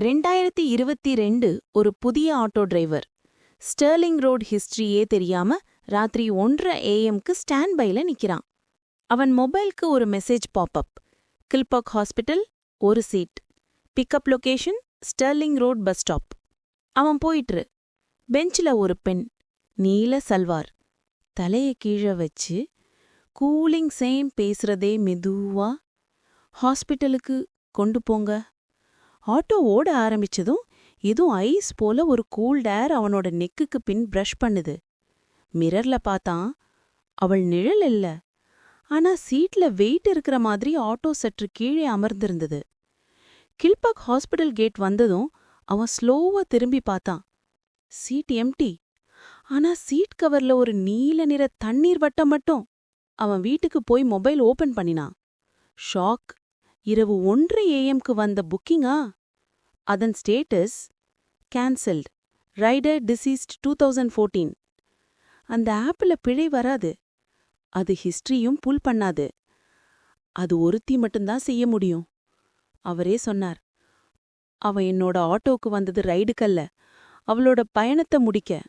ரெண்டாயிரத்தி இருபத்தி ரெண்டு ஒரு புதிய ஆட்டோ டிரைவர். ஸ்டெர்லிங் ரோட் ஹிஸ்டரியே தெரியாம ராத்திரி ஒன்றரை ஏஎம்க்கு ஸ்டாண்ட் பைல நிக்கிறான். அவன் மொபைல்க்கு ஒரு மெசேஜ் பாப்அப் கில்பாக் ஹாஸ்பிட்டல் ஒரு seat. Pickup location sterling road bus stop. அவன் போயிட்டுரு பெஞ்சில் ஒரு பெண் நீல சல்வார். தலைய கீழே வச்சு கூலிங் சேம் பேசுறதே மெதுவா ஹாஸ்பிட்டலுக்கு கொண்டு போங்க ஆட்டோ ஓட ஆரம்பிச்சதும் எதுவும் ஐஸ் போல ஒரு கூல்ட் ஏர் அவனோட நெக்குக்கு பின் பிரஷ் பண்ணுது. மிரர்ல பார்த்தான் அவள் நிழல் இல்ல. ஆனா சீட்ல வெயிட் இருக்கிற மாதிரி ஆட்டோ சற்று கீழே அமர்ந்திருந்தது. கில்பாக் ஹாஸ்பிடல் கேட் வந்ததும் அவன் ஸ்லோவா திரும்பி பார்த்தான். சீட் எம்டி ஆனா சீட் கவர்ல ஒரு நீல நிற தண்ணீர் வட்டம் மட்டும். அவன் வீட்டுக்கு போய் மொபைல் ஓபன் பண்ணினான். ஷாக் இரவு ஒன்று ஏஎம்க்கு வந்த புக்கிங்கா? அதன் status cancelled rider deceased two thousand fourteen அந்த ஆப்பில் பிழை வராது. அது ஹிஸ்டரியும் புல் பண்ணாது. அது ஒருத்தி மட்டும்தான் செய்ய முடியும். அவரே சொன்னார். அவ என்னோட ஆட்டோக்கு வந்தது ரைடுக்கல்ல. அவளோட பயணத்தை முடிக்க.